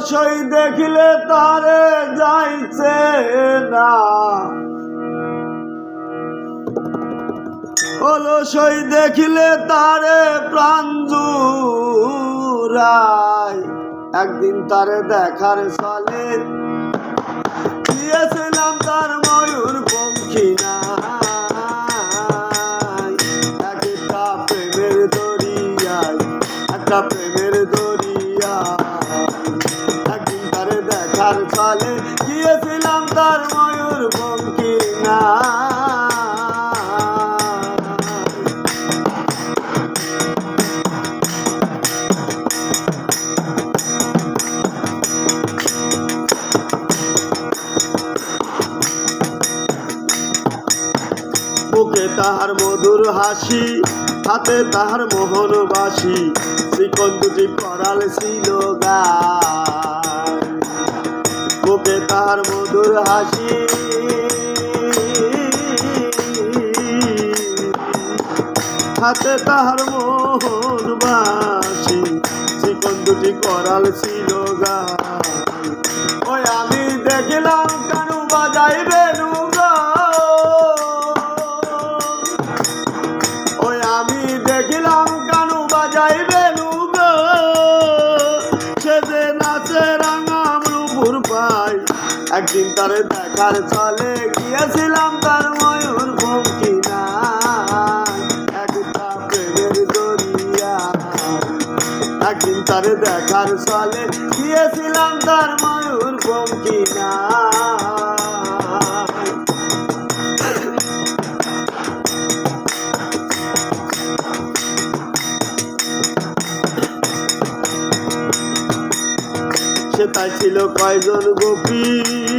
অলসই দেখিলে তারে যাইছে না। অলসই দেখিলে তারে প্রাণ জুড়ায় একদিন তারে দেখার চলে দিয়েছিলাম তার ময়ূর পঙ্খী নাই। একটা প্রেমের দরিয়ায়, একটা প্রেমের তাহার মধুর হাসি, হাতে তাহার মোহন বাসি। চিকন দুটি করাল ছিল বুকে তাহার মধুর হাসি। হাতে তাহার মোহন বাসি। চিকন দুটি করাল ছিল গায় ওই তারে দেখার চলে গিয়েছিলাম তার ময়ূর ভঙ্কি না একদিন তারে দেখার চলে গিয়েছিলাম তার ময়ূর ভঙ্কি না সে ছিল কয়জন গোপী?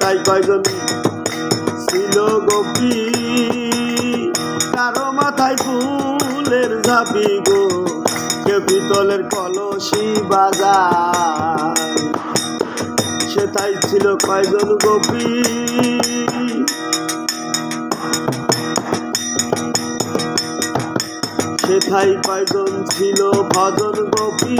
তাই কয়জন ছিল গোপী কারও মাথায় ফুলের ঝাপি গো, কেউ পিতলের কলসি বাজায়। সে তাই ছিল কয়জন গোপী সেথাই কয়জন ছিল ভজন গোপী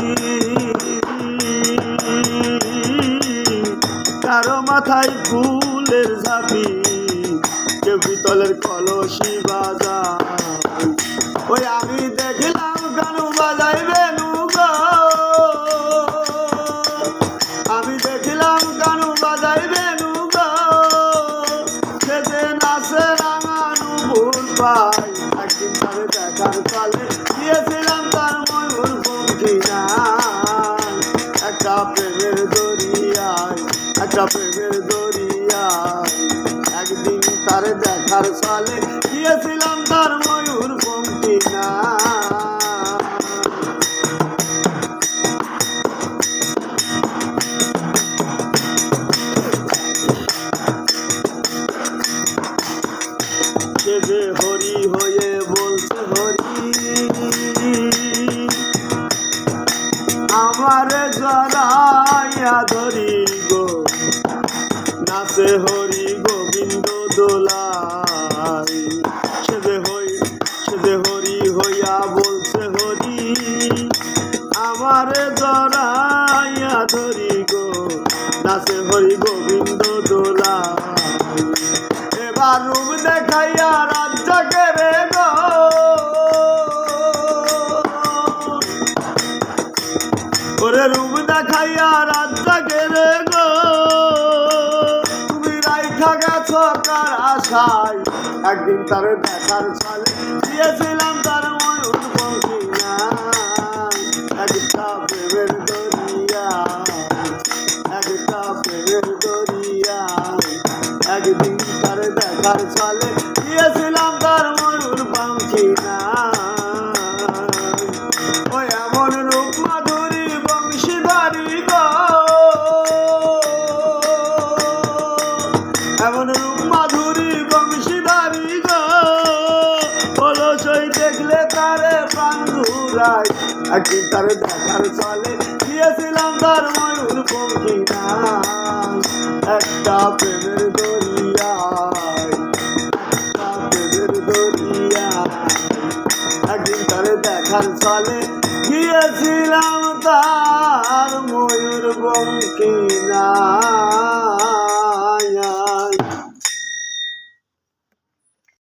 কারও মাথায় ফুলের ঝাপি, কেউ পিতলের কলসি বাজা ওই আমি দেখলাম গানু বাজাইবে নুগো। আমি দেখলাম গানু বাজাইবে নুগো। সে যে নাচে রাঙানু ভুল পাই একদিন তারে দেখার কালে গিয়েছিলাম তার ময়ূর পঙ্খী নাই একটা প্রেমের একটা প্রেমের একদিন তার দেখার সালে গিয়েছিলাম তার ময়ূর পঙ্খী না যে হরি হয়ে আমার জড়াইয়া ধরি। নাচে হরি গোবিন্দ দোলাই সে যে হই, সে যে হরি হইয়া বলছে হরি, আমার জড়াইয়া ধরি গো নাচে হরি গোবিন্দ দোলাই এবার রূপ দেখাইয়া রাজ্যকে রে গো। ওরে রূপ দেখাইয়া রাজ্যকে রে গো। গেছো কার আশায়। একদিন তার দেখার ছলে দিয়েছিলাম তার ময়ূর পঙ্খী একটা প্রেমের দরিয়া। একটা প্রেমের দরিয়া। একদিন তার দেখার ছলে ঘুরাই একদিন তারে দেখার চলে। গিয়েছিলাম তার ময়ূর পঙ্খী একটা প্রেমের দরিয়ায়, একটা প্রেমের দরিয়ায়। একদিন তারে দেখার চলে, গিয়েছিলাম তার মই বঙ্কিনা